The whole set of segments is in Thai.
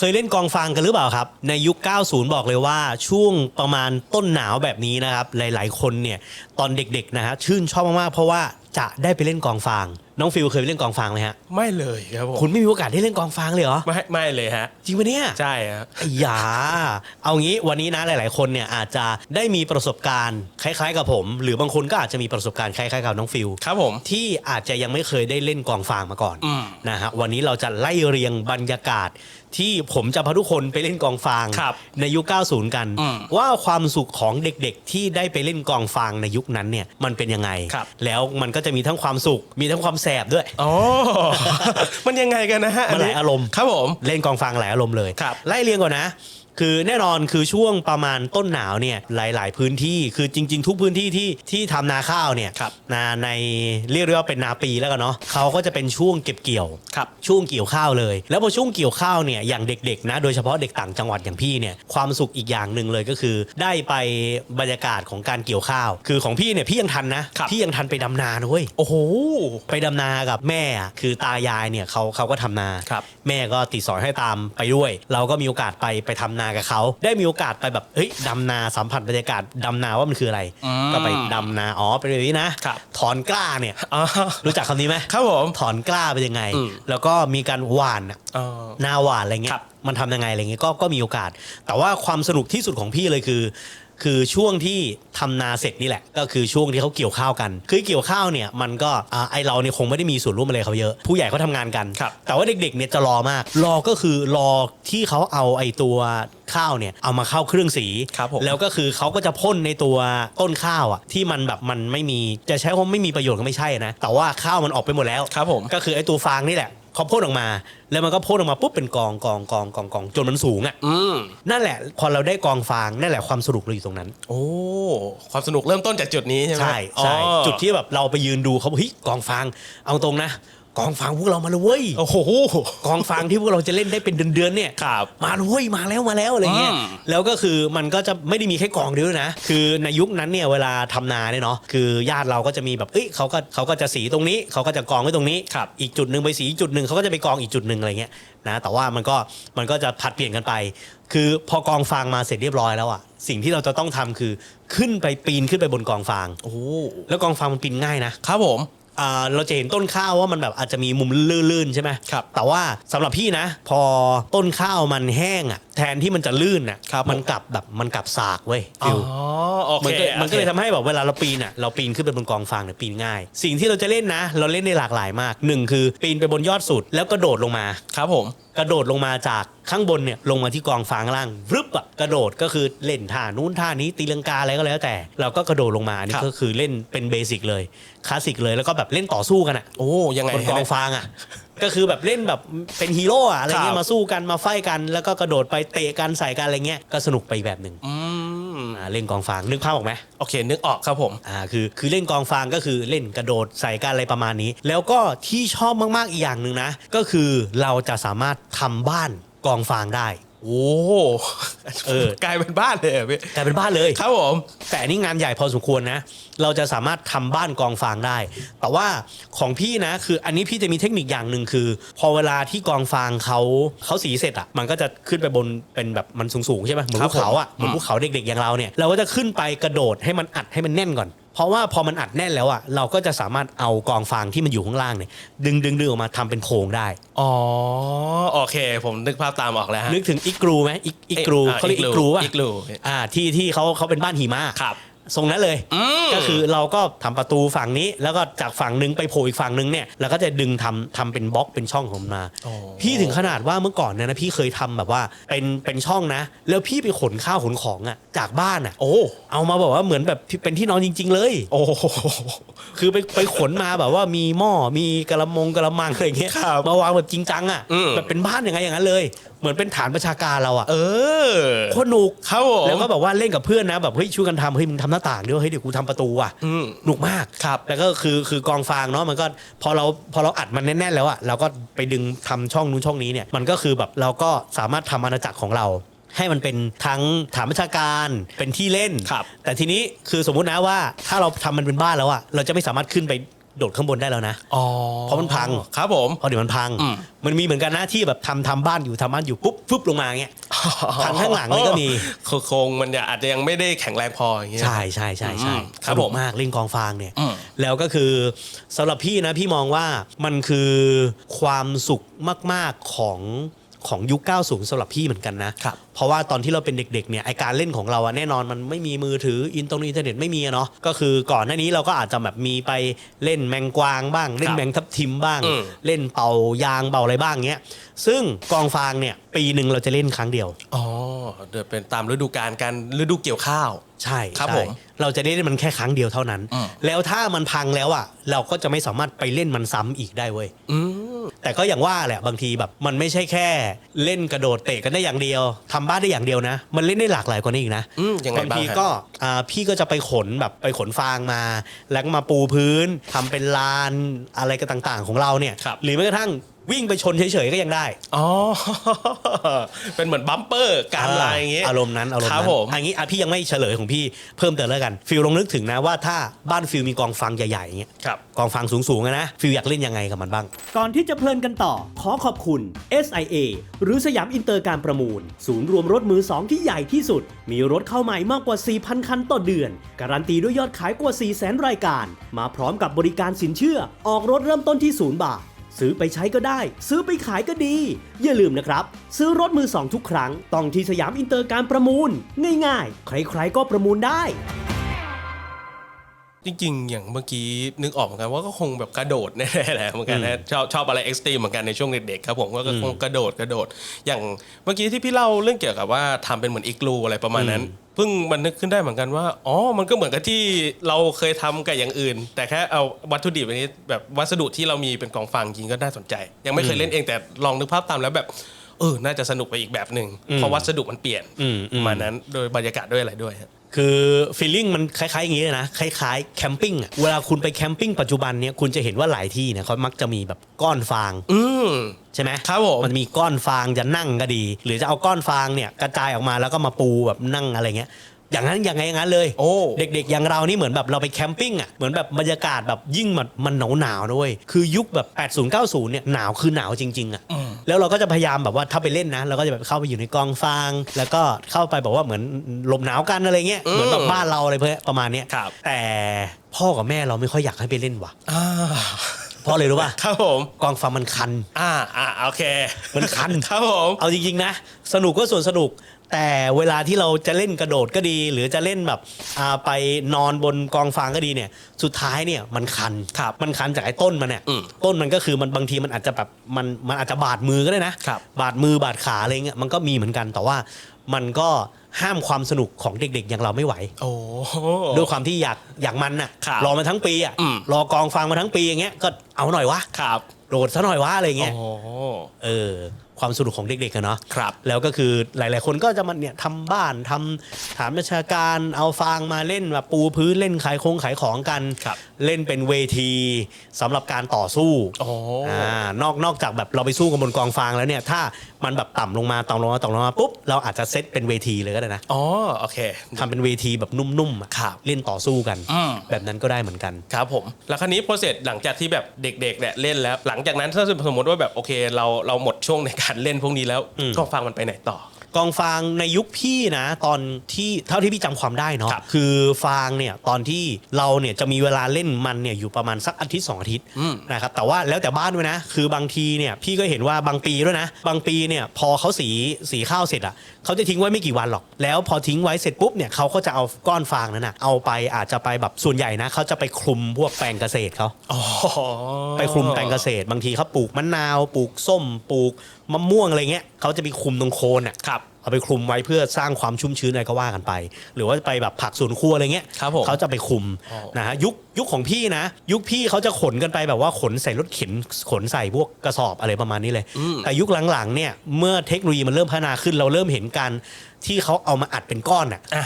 เคยเล่นกองฟางกันหรือเปล่าครับ ในยุค 90 บอกเลยว่าช่วงประมาณต้นหนาวแบบนี้นะครับ หลาย ๆ คนเนี่ยตอนเด็กๆนะฮะชื่นชอบมากๆ เพราะว่าจะได้ไปเล่นกองฟาง น้องฟิลเคยไปเล่นกองฟางไหมฮะ ไม่เลยครับผมคุณไม่มีโอกาสได้เล่นกองฟางเลยเหรอ ไม่ไม่เลยฮะ จริงปะเนี่ยใช่ฮะไอ้ยาเอางี้วันนี้นะหลาย ๆ คนเนี่ยอาจจะได้มีประสบการณ์คล้าย ๆ กับผม หรือบางคนก็อาจจะมีประสบการณ์คล้าย ๆ กับน้องฟิลครับผม ที่อาจจะยังไม่เคยได้เล่นกองฟางมาก่อนอืม นะฮะวันนี้เราจะไล่เรียงบรรยากาศ ที่ผมจะพาทุกคนไปเล่นกองฟางครับในยุค 90 กัน อืมว่าความสุขของเด็กๆ ที่ได้ไปเล่นกองฟางในยุคนั้นเนี่ยมันเป็นยังไง ครับ แล้วมันก็จะมีทั้งความสุข มีทั้งความแสบด้วยอ๋อมันยังไงกันนะฮะมันหลายอารมณ์ ครับผม เล่นกองฟางหลายอารมณ์เลย ครับ ไล่เรียงก่อนนะ คือแน่นอนคือช่วงประมาณต้นหนาวเนี่ยหลาย ๆ พื้นที่คือจริง ๆ ทุกพื้นที่ที่ที่ทำนาข้าวเนี่ยครับนาในเรียกได้ว่าเป็นนาปีแล้วกันเนาะเขาก็จะเป็นช่วงเก็บเกี่ยวครับ ช่วงเกี่ยวข้าวเลย แล้วพอช่วงเกี่ยวข้าวเนี่ยอย่างเด็ก ๆ นะ โดยเฉพาะเด็กต่างจังหวัดอย่างพี่เนี่ยความสุขอีกอย่างหนึ่งเลยก็คือ ได้ไปบรรยากาศของการเกี่ยวข้าว คือของพี่เนี่ยพี่ยังทันนะครับ พี่ยังทันไปดำนานะเว้ย โอ้โห ไปดำนากับแม่อะคือตายายเนี่ยเขาเขาก็ทำนา ครับแม่ก็ติดสอนให้ตามไปด้วย เราก็มีโอกาสไปไปทำนากับเขาได้มีโอกาสไปแบบเฮ้ยดำนาสัมผัสบรรยากาศดำนาว่ามันคืออะไร อืมก็ไปดำนาอ๋อเป็นแบบนี้นะครับ ถอนกล้าเนี่ย อ๋อรู้จักคำนี้ไหมครับผม ถอนกล้าเป็นยังไง อืม แล้วก็มีการหว่านอะ อ๋อนาหวานอะไรเงี้ครัย บมันทำยังไงอะไรเงี้ย ก็ ก็มีโอกาส แต่ว่าความสนุกที่สุดของพี่เลยคือ คือช่วงที่ทำนาเสร็จนี่แหละ ก็คือช่วงที่เขาเกี่ยวข้าวกัน คือเกี่ยวข้าวเนี่ยมันก็อ่าไอเราเนี่ยคงไม่ได้มีส่วนร่วมอะไรเขาเยอะ ผู้ใหญ่เขาทำงานกันครับแต่ว่าเด็กๆเนี่ยจะรอมาก รอก็คือรอที่เขาเอาไอตัวข้าวเนี่ยเอามาเข้าเครื่องสีครับผมแล้วก็คือเขาก็จะพ่นในตัวต้นข้าวอะที่มันแบบมันไม่มีจะใช้ว่าไม่มีประโยชน์ก็ไม่ใช่นะแต่ว่าข้าวมันออกไปหมดแล้วครับผมก็คือไอ้ตัวฟางนี่แหละ เขาพ่นออกมา แล้วมันก็พ่นออกมาปุ๊บเป็นกองกองกองกองกองจนมันสูงอะอืมนั่นแหละ พอเราได้กองฟางนั่นแหละความสนุกเราอยู่ตรงนั้น โอ้ ความสนุกเริ่มต้นจากจุดนี้ใช่ไหมใช่ใช่อ๋อ จุดที่แบบเราไปยืนดูเขาบอกเฮ้ยกองฟางเอาตรงนะ กองฟางพวกเรามาเลยเว้ยโอ้โห กองฟางที่พวกเราจะเล่นได้เป็นเดือนๆเนี่ยครับมาเลยเว้ยมาแล้วมาแล้วอะไรเงี้ยอืมแล้วก็คือมันก็จะไม่ได้มีแค่กองเดียวด้วยนะ คือในยุคนั้นเนี่ยเวลาทำนาเนี่ยเนาะคือญาติเราก็จะมีแบบเอ้ยเขาก็เขาก็จะสีตรงนี้เขาก็จะกองไว้ตรงนี้ครับอีกจุดหนึ่งไปสีอีกจุดหนึ่งเขาก็จะไปกองอีกจุดหนึ่งอะไรเงี้ยนะแต่ว่ามันก็มันก็จะผลัดเปลี่ยนกันไป คือพอกองฟางมาเสร็จเรียบร้อยแล้วอะสิ่งที่เราจะต้องทำคือขึ้นไปปีนขึ้นไปบนกองฟาง โอ้โหแล้วกองฟางมันปีนง่ายนะ ครับผม อ่าเราจะเห็นต้นข้าวว่ามันแบบอาจจะมีมุมลื่นๆใช่ไหมครับแต่ว่าสำหรับพี่นะ พอต้นข้าวมันแห้งอะแทนที่มันจะลื่นอะครับมันกลับแบบมันกลับสากเว้ยอ๋ฟิอวโอเคมันก็มันก็เลยโอคทำให้แบบเวลาเราปีนอะเราปีนขึ้นไปบนกองฟางเนี่ยปีนง่าย สิ่งที่เราจะเล่นนะ เราเล่นได้หลากหลายมากหนึ่งคือปีนไปบนยอดสุดแล้วกระโดดลงมา ครับผม กระโดดลงมาจากข้างบนเนี่ยลงมาที่กองฟางข้างล่างรึบอะกระโดดก็คือเล่นท่านู้นท่านี้ตีลังกาอะไรก็แล้วแต่ เราก็กระโดดลงมาอันครันี่บก็คือเล่นเป็นเบสิกเลยคลาสสิกเลยแล้วก็แบบเล่นต่อสู้กันอะโอ้ยังไงบนกองฮะฟางอะก็คือแบบเล่นแบบเป็นฮีโร่อะอะไรเงี้ครัยบมาสู้กันมาไฟกัน แล้วก็กระโดดไปเตะกันใส่กันอะไรเงี้ยก็สนุกไปอีกแบบหนึ่ง อืมอ่าเล่นกองฟางนึกภาพออกไหมโอเค นึกออกครับผม อ่าคือคือเล่นกองฟางก็คือเล่นกระโดดใส่กันอะไรประมาณนี้ แล้วก็ที่ชอบมากๆอีกอย่างหนึ่งนะ ก็คือเราจะสามารถทำบ้านกองฟางได้ โอ้เออกลายเป็นบ้านเลยอะพี่กลายเป็นบ้านเลยครับผมแต่อันนี่งานใหญ่พอสมควรนะ เราจะสามารถทำบ้านกองฟางได้ แต่ว่าของพี่นะ คืออันนี้พี่จะมีเทคนิคอย่างหนึ่งคือ พอเวลาที่กองฟางเขาเขาสีเสร็จอะมันก็จะขึ้นไปบนเป็นแบบมันสูงๆใช่ไหมเหมือนครัภูบเขาอะผมเหมือนภูเขาเด็กๆอย่างเราเนี่ยเราก็จะขึ้นไปกระโดดให้มันอัดให้มันแน่นก่อน เพราะว่าพอมันอัดแน่นแล้วอะเราก็จะสามารถเอากองฟางที่มันอยู่ข้างล่างเนี่ยดึงดึงดึงออกมาทำเป็นโครงได้ อ๋อโอเค ผมนึกภาพตามออกแล้วฮะนึกถึงอิกรูไหมอิกอิกรูอ่เขาเรียกอิกรูป่ะอิกรู อ่าที่ที่เขาเขาเป็นบ้านหิมะครับ ทรงนั้นเลยอืมก็คือเราก็ทำประตูฝั่งนี้ แล้วก็จากฝั่งหนึ่งไปโผล่อีกฝั่งหนึ่งเนี่ยเราก็จะดึงทำทำเป็นบล็อกเป็นช่องของมันมาโอ้พี่ถึงขนาดว่าเมื่อก่อนเนี่ยนะพี่เคยทำแบบว่าเป็นเป็นช่องนะ แล้วพี่ไปขนข้าวขนของอะจากบ้านอะโอ้เอามาแบบว่าเหมือนแบบเป็นที่นอนจริง ๆ เลย โอ้คือไปไปขนมาแบบว่ามีหม้อมีกระมงกระมังอะไรเงี้ยครับมาวางแบบจริงจังอะอืมแบบเป็นบ้านอย่างไงอย่างนั้นเลยเหมือนเป็นฐานประชาการเราอะเออโคตรหนุกครับผมแล้วก็แบบว่าเล่นกับเพื่อนนะแบบเฮ้ยช่วยกันทำเฮ้ยมึงทำหน้าต่างด้วยเฮ้ยเดี๋ยวกูทำประตูว่ะอืม หนุกมากครับแล้วก็คือคือกองฟางเนาะมันก็พอเราพอเราอัดมันแน่นๆแล้วอะเราก็ไปดึงทำช่องนู้นช่องนี้เนี่ยมันก็คือแบบเราก็สามารถทำอาณาจักรของเรา ให้มันเป็นทั้งฐานประชาการเป็นที่เล่น ครับ แต่ทีนี้คือสมมุตินะว่าถ้าเราทำมันเป็นบ้านแล้วอะเราจะไม่สามารถขึ้นไป โดดข้างบนได้แล้วนะอ๋อเพราะมันพังครับผมเพราะเดี๋ยวมันพังอืมมันมีเหมือนกันนะที่แบบทำทำบ้านอยู่ทำบ้านอยู่ปุ๊บฟึบลงมาเงี้ยพังข้างหลังนี่ก็มีโครงมันเนี่ยอาจจะยังไม่ได้แข็งแรงพออย่างเงี้ยใช่ใช่ใช่ใช่อืมครับสนุกผมมากเล่นกองฟางเนี่ยอืมแล้วก็คือสำหรับพี่นะพี่มองว่ามันคือความสุขมาก ๆของ ของยุค 90สำหรับพี่เหมือนกันนะครับเพราะว่าตอนที่เราเป็นเด็กๆเนี่ยไอการเล่นของเราอะแน่นอนมันไม่มีมือถืออินเทอร์เน็ตอินเทอร์เน็ตไม่มีอะเนาะก็คือก่อนหน้านี้เราก็อาจจะแบบมีไปเล่นแมงกวางบ้าง เล่นแมงทับทิมบ้างอืมเล่นเป่ายางเป่าอะไรบ้างเงี้ยซึ่งกองฟางเนี่ยปีหนึ่งเราจะเล่นครั้งเดียวอ๋อเดี๋ยวเป็นตามฤดูกาลการฤดูเกี่ยวข้าวใช่ครับใช่ผมเราจะได้เล่นมันแค่ครั้งเดียวเท่านั้นอืมแล้วถ้ามันพังแล้วอะเราก็จะไม่สามารถไปเล่นมันซ้ำอีกได้เว้ยอืม แต่ก็อย่างว่าแหละบางทีแบบมันไม่ใช่แค่เล่นกระโดดเตะกันได้อย่างเดียวทำบ้านได้อย่างเดียวนะ มันเล่นได้หลากหลายกว่านี้อีกนะอืมยังไงบางบ้างทีฮะ ก็อ่าพี่ก็จะไปขนแบบไปขนฟางมา แล้วก็มาปูพื้นทำเป็นลานอะไรกันต่างๆ ของเราเนี่ยครับ หรือแม้กระทั่ง วิ่งไปชนเฉยๆก็ยังได้อ๋อ เป็นเหมือนบัมเปอร์การลายอย่างเงี้ย อารมณ์นั้นอารมณ์ครันั้บนผม อันนี้อะพี่ยังไม่เฉลยของพี่เพิ่มเติมแล้วกันฟิลลองนึกถึงนะว่าถ้าบ้านฟิลมีกองฟางใหญ่ๆอย่างเงี้ยครับ กองฟางสูงๆอะนะฟิลอยากเล่นยังไงกับมันบ้าง ก่อนที่จะเพลินกันต่อ ขอขอบคุณ SIA หรือสยามอินเตอร์การประมูล ศูนย์รวมรถมือ 2 ที่ใหญ่ที่สุด มีรถเข้าใหม่มากกว่า 4,000 คันต่อเดือน การันตีด้วยยอดขายกว่า 400,000 รายการ มาพร้อมกับบริการสินเชื่อ ออกรถเริ่มต้นที่ 0 บาท ซื้อไปใช้ก็ได้ ซื้อไปขายก็ดี อย่าลืมนะครับ ซื้อรถมือสองทุกครั้ง ต้องที่สยามอินเตอร์การประมูล ง่ายๆ ใครๆก็ประมูลได้ จริงๆ อย่างเมื่อกี้นึกออกเหมือนกันว่าก็คงแบบกระโดดแน่ๆแหละเหมือนกันนะชอบชอบอะไรเอ็กซ์ตรีมเหมือนกันในช่วงเด็กๆครับผมก็คงกระโดดกระโดด อย่างเมื่อกี้ที่พี่เล่าเรื่องเกี่ยวกับว่าทำเป็นเหมือนอีกลูอะไรประมาณนั้นเพิ่งมันนึกขึ้นได้เหมือนกันว่าอ๋อมันก็เหมือนกับที่เราเคยทำกับอย่างอื่น แต่แค่เอาวัตถุดิบอันนี้แบบวัสดุที่เรามีเป็นกองฟางจริงก็น่าสนใจ ยังไม่เคยเล่นเองแต่ลองนึกภาพตามแล้วแบบเออน่าจะสนุกไปอีกแบบหนึ่งเพราะวัสดุมันเปลี่ยนอืมอืมประมาณนั้นโดยบรรยากาศด้วยอะไรด้วยฮะ คือฟีลลิ่งมันคล้ายๆอย่างนี้เลยนะคล้ายๆแคมปิ้งอะเวลาคุณไปแคมปิ้งปัจจุบันเนี่ยคุณจะเห็นว่าหลายที่เนี่ยเขามักจะมีแบบก้อนฟาง อืม ใช่ไหมครับผม มันมีก้อนฟางจะนั่งก็ดี หรือจะเอาก้อนฟางเนี่ยกระจายออกมาแล้วก็มาปูแบบนั่งอะไรเงี้ย อย่างนั้นอย่างไงอย่างนั้นเลย โอ้ เด็กๆ อย่างเรานี่เหมือนแบบเราไปแคมปิ้งอะเหมือนแบบบรรยากาศแบบยิ่งมันมันหนาวหนาวๆด้วยคือยุคแบบ 80 90 เนี่ยหนาวคือหนาวจริงๆอะแล้วเราก็จะพยายามแบบว่าถ้าไปเล่นนะเราก็จะแบบเข้าไปอยู่ในกองฟาง แล้วก็เข้าไปบอกว่าเหมือนลมหนาวกันอะไรเงี้ยอืมเหมือนแบบบ้านเราอะไรเพื่อประมาณเนี้ยครับ แต่พ่อกับแม่เราไม่ค่อยอยากให้ไปเล่นว่ะอ่าเพราะเลยรู้ป่ะครับผม กองฟางมันคัน อ่าอ่า โอเค มันคัน ครับผม เอาจริงๆนะ สนุกก็ส่วนสนุก แต่เวลาที่เราจะเล่นกระโดดก็ดี หรือจะเล่นแบบอ่าไปนอนบนกองฟางก็ดีเนี่ย สุดท้ายเนี่ยมันคันครับมันคันจากไอ้ต้นมันเนี่ย อืมต้นมันก็คือมันบางทีมันอาจจะแบบมันมันอาจจะบาดมือก็ได้นะครับ บาดมือบาดขาอะไรเงี้ยมันก็มีเหมือนกันแต่ว่ามันก็ห้ามความสนุกของเด็กๆ อย่างเราไม่ไหว โอ้ด้วยความที่อยากอยากมันน่ะครับรอมาทั้งปีอะอืม รอกองฟางมาทั้งปีอย่างเงี้ยก็เอาหน่อยวะ ครับ โดดซะหน่อยวะอะไรเงี้ย โอ้ เออ ความสนุกของเด็กๆกันเนาะครับ แล้วก็คือหลาย ๆ คนก็จะมาเนี่ยทำบ้านทำฐานประชาการเอาฟางมาเล่นแบบปูพื้นเล่นขายคงขายของกันครับ เล่นเป็นเวทีสำหรับการต่อสู้โอ้อ่านอกนอกจากแบบเราไปสู้กันบนกองฟางแล้วเนี่ยถ้ามันแบบต่ำลงมาต่ำลงมาต่ำลงมาปุ๊บเราอาจจะเซตเป็นเวทีเลยก็ได้นะอ๋อโอเค ทำเป็นเวทีแบบนุ่มๆอะครับเล่นต่อสู้กัน อืม แบบนั้นก็ได้เหมือนกัน ครับผม แล้วคราวนี้โปรเซสหลังจากที่แบบเด็กๆเนี่ยเล่นแล้ว หลังจากนั้นถ้าสมมติว่าแบบโอเคเราเราหมดช่วงในการเล่นพวกนี้แล้วอืมก็ฟังมันไปไหนต่อ กองฟางในยุคพี่นะ ตอนที่เท่าที่พี่จำความได้เนาะครับคือฟางเนี่ยตอนที่เราเนี่ยจะมีเวลาเล่นมันเนี่ยอยู่ประมาณสักอาทิตย์สองอาทิตย์อืม นะครับแต่ว่าแล้วแต่บ้านด้วยนะ คือบางทีเนี่ยพี่ก็เห็นว่าบางปีด้วยนะ บางปีเนี่ยพอเขาสีสีข้าวเสร็จอะเขาจะทิ้งไว้ไม่กี่วันหรอก แล้วพอทิ้งไว้เสร็จปุ๊บเนี่ยเขาก็จะเอาก้อนฟางนั้นอะเอาไปอาจจะไปแบบส่วนใหญ่นะเขาจะไปคลุมพวกแปลงเกษตรเขา อ๋อ ไปคลุมแปลงเกษตรบางทีเขาปลูกมะนาว ปลูกส้ม ปลูก มะม่วงอะไรเงี้ยเขาจะไปคุมตรงโคนอะครับ เอาไปคลุมไว้เพื่อสร้างความชุ่มชื้นอะไรก็ว่ากันไป หรือว่าไปแบบผักสวนครัวอะไรเงี้ยครับผมเขาจะไปคลุมอ๋อ นะฮะยุคยุคของพี่นะ ยุคพี่เขาจะขนกันไปแบบว่าขนใส่รถเข็นขนใส่พวกกระสอบอะไรประมาณนี้เลยอืมแต่ยุคหลังๆเนี่ยเมื่อเทคโนโลยีมันเริ่มพัฒนาขึ้นเราเริ่มเห็นการที่เขาเอามาอัดเป็นก้อนอะอะ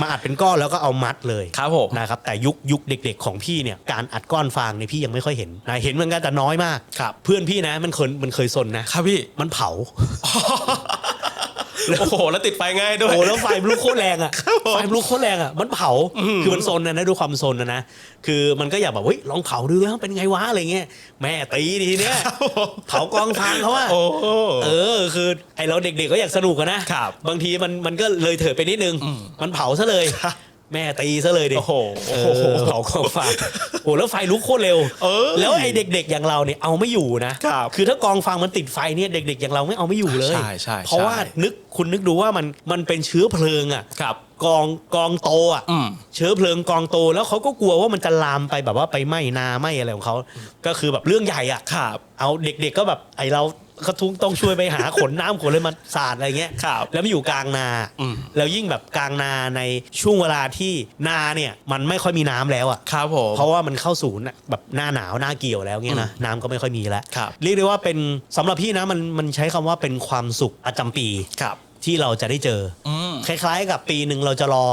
มาอัดเป็นก้อนแล้วก็เอามัดเลย ครับผม นะครับแต่ยุคยุคเด็ก ๆ ของพี่เนี่ยการอัดก้อนฟางเนี่ยพี่ยังไม่ค่อยเห็นนะเห็นเหมือนกันแต่น้อยมาก ครับ เพื่อนพี่นะมันเคยมันเคยซนนะครับพี่ มันเผา โอ้โหแล้วติดไฟง่ายด้วย โอ้แล้วไฟมันลุกโคตรแรงอะไฟมันลุกโคตรแรงอะมันเผาคือมันซนนะนะดูความซนนะนะคือมันก็อยากแบบเฮ้ยลองเผาดูแล้วเป็นไงวะอะไรเงี้ยแม่ตีทีเนี้ยเผากองฟางเขาอะโอ้เออคือไอเราเด็กๆก็อยากสนุกอะนะครับบางทีมันมันก็เลยเถิดไปนิดนึงมันเผาซะเลย แม่ตีซะเลยดิโอ้โหเออเผากองฟางโอ้แล้วไฟลุกโคตรเร็วเออแล้วไอเด็ก ๆ อย่างเราเนี่ยเอาไม่อยู่นะครับอถ้ากองฟางมันติดไฟเนี่ยเด็ก ๆ อย่างเราไม่เอาไม่อยู่เลยใช่ใช่เพราะว่าใช่นึกคุณนึกดูว่ามันมันเป็นเชื้อเพลิงอะครับกองกองโตอะอืมเชื้อเพลิงกองโตแล้วเขาก็กลัวว่ามันจะลามไปแบบว่าไปไหม้นาไหม้อะไรของเขาก็คือแบบเรื่องใหญ่อะครับเอาเด็ก ๆก็แบบไอเรา ก็ทุกต้องช่วยไปหาขนน้ำขนอะไรมาสาดอะไรเงี้ยครับแล้วมันอยู่กลางนา อืม แล้วยิ่งแบบกลางนาในช่วงเวลาที่นาเนี่ยมันไม่ค่อยมีน้ำแล้วอะ ครับผม เพราะว่ามันเข้าสู่น่ะแบบหน้าหนาวหน้าเกี่ยวแล้วเงี้ยนะน้ำก็ไม่ค่อยมีแล้วครับ เรียกได้ว่าเป็นสำหรับพี่นะมันมันใช้คำว่าเป็นความสุขประจำปี ครับ ที่เราจะได้เจอออืมคล้ายๆกับปีหนึ่งเราจะรอ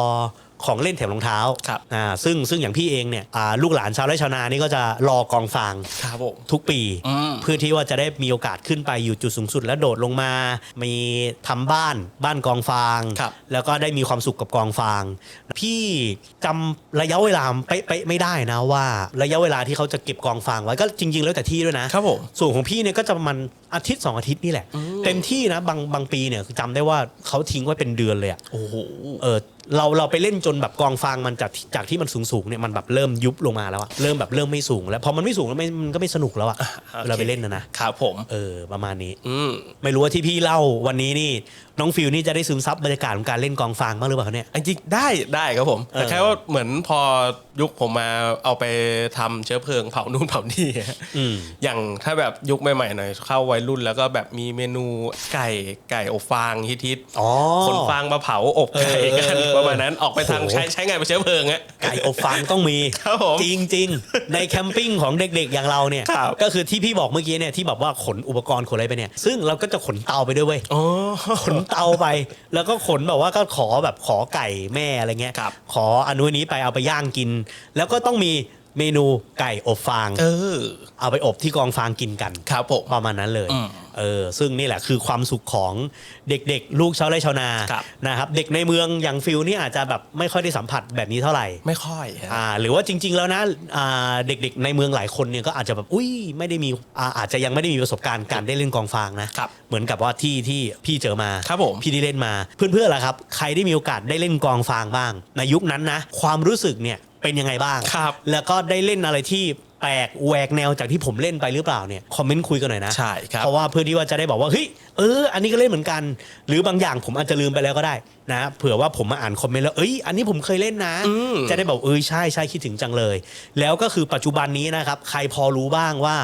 ของเล่นแถมรองเท้าครับอ่าซึ่งซึ่งอย่างพี่เองเนี่ยอ่าลูกหลานชาวไร่ชาวนานี่ก็จะรอกองฟางครับผมทุกปี อืม เพื่อที่ว่าจะได้มีโอกาสขึ้นไปอยู่จุดสูงสุด แล้วโดดลงมา มีทำบ้านบ้านกองฟาง ครับ แล้วก็ได้มีความสุขกับกองฟาง พี่จำระยะเวลาเป๊ะๆไม่ได้นะว่า ระยะเวลาที่เขาจะเก็บกองฟางไว้ก็จริง ๆ แล้วแต่ที่ด้วยนะ ครับผม ส่วนของพี่เนี่ยก็จะประมาณอาทิตย์สองอาทิตย์นี่แหละ เต็มที่นะบางบางปีเนี่ยคือจำได้ว่าเขาทิ้งไว้เป็นเดือนเลยอะโอ้โห เออเราเราไปเล่นจนแบบกองฟางมันจากจากที่มันสูงสูงๆเนี่ยมันแบบเริ่มยุบลงมาแล้วอะเริ่มแบบเริ่มไม่สูง แล้วพอมันไม่สูงแล้วไม่มันก็ไม่สนุกแล้วอะโอเคเราไปเล่นนะนะครับผมเออประมาณนี้ อืมไม่รู้ว่าที่พี่เล่าวันนี้นี่น้องฟิลนี่จะได้ซึมซับบรรยากาศของการเล่นกองฟางบ้างหรือเปล่าคะเนี่ยจริงๆได้ได้ครับผม แต่เออแค่ว่าเหมือนพอยุคผมมาเอาไปทำเชื้อเพลิงเผานู่นเผานี่อืม อย่างถ้าแบบยุคใหม่ๆหน่อยเข้าวัยรุ่นแล้วก็แบบมีเมนูไก่ไก่อบฟางฮิตอ๋อ ๆคนฟางมาเผาอบไก่กันเออเออประมาณนั้นออกไปทางโอ้โห ใช้ใช้งานเป็นเชื้อเพลิงอะ ไก่อบฟางต้องมีครับผมจริงจริงๆ ในแคมปิ้งของเด็กๆอย่างเราเนี่ย ครับ ก็คือที่พี่บอกเมื่อกี้เนี่ยที่แบบว่าขนอุปกรณ์ขนอะไรไปเนี่ย ซึ่งเราก็จะขนเตาไปด้วยเว้ย อ๋อ ขนเตาไป แล้วก็ขนแบบว่าก็ขอแบบขอไก่แม่อะไรเงี้ยครับขออนุนี้ไปเอาไปย่างกิน แล้วก็ต้องมีเมนูไก่อบฟาง เออ เอาไปอบที่กองฟางกินกันครับผมประมาณนั้นเลยอืมเออซึ่งนี่แหละคือความสุขของเด็กๆ ลูกชาวไร่ชาวนาครับนะครับเด็กในเมืองอย่างฟิลนี่อาจจะแบบไม่ค่อยได้สัมผัสแบบนี้เท่าไหร่ไม่ค่อยฮะ อ่าหรือว่าจริง ๆ แล้วนะอ่าเด็กๆในเมืองหลายคนเนี่ยก็อาจจะแบบอุ้ยไม่ได้มีอ่าอาจจะยังไม่ได้มีประสบการณ์การได้เล่นกองฟางนะครับเหมือนกับว่าที่ที่พี่เจอมาครับผม พี่ได้เล่นมาเพื่อนๆล่ะครับ ใครได้มีโอกาสได้เล่นกองฟางบ้าง ในยุคนั้นนะความรู้สึกเนี่ยเป็นยังไงบ้าง ครับ แล้วก็ได้เล่นอะไรที่แปลกแหวกแนวจากที่ผมเล่นไปหรือเปล่าเนี่ยคอมเมนต์คุยกันหน่อยนะใช่ครับเพราะว่าเพื่อที่ว่าจะได้บอกว่าเฮ้ยเอออันนี้ก็เล่นเหมือนกัน หรือบางอย่างผมอาจจะลืมไปแล้วก็ได้นะเผื่อว่าผมมาอ่านคอมเมนต์แล้วเอ้ยอันนี้ผมเคยเล่นนะอืมจะได้บอกเออใช่ใช่คิดถึงจังเลย แล้วก็คือปัจจุบันนี้นะครับใครพอรู้บ้างว่า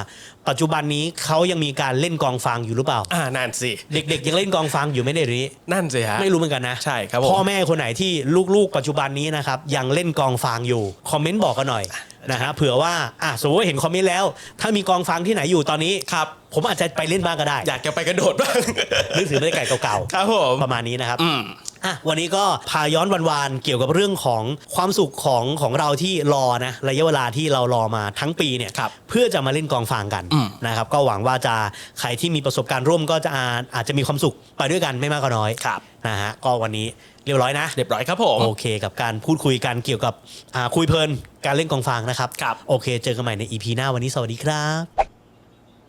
ปัจจุบันนี้เขายังมีการเล่นกองฟางอยู่หรือเปล่า อ่านั่นสิเด็ก ๆ ยังเล่นกองฟางอยู่ไหมในเดี๋ยวนี้ นั่นสิฮะ ไม่รู้เหมือนกันนะใช่ครับผมพ่อแม่คนไหนที่ลูกๆ ปัจจุบันนี้นะครับยังเล่นกองฟางอยู่คอมเมนต์บอกกันหน่อยนะฮะเผื่อว่าอะสมมติว่าเห็นคอมเมนต์แล้ว ถ้ามีกองฟางที่ไหนอยู่ตอนนี้ครับ ผมอาจจะไปเล่นบ้างก็ได้อยากจะไปกระโดดบ้างนึกถึงบรรยากาศเก่าครับผมๆประมาณนี้นะครับ อืม อะวันนี้ก็พาย้อนวันวานๆเกี่ยวกับเรื่องของความสุขของของเราที่รอนะระยะเวลาที่เรารอมาทั้งปีเนี่ยครับเพื่อจะมาเล่นกองฟางกันอืม นะครับ ก็หวังว่าจะใครที่มีประสบการณ์ร่วมก็จะอาอาจจะมีความสุขไปด้วยกันไม่มากก็น้อยครับนะฮะก็วันนี้เรียบร้อยนะ เรียบร้อยครับผม โอเคกับการพูดคุยกันเกี่ยวกับอ่าคุยเพลินการเล่นกองฟางนะครับ ครับ โอเค เจอกันใหม่ใน EP หน้าวันนี้สวัสดีครับ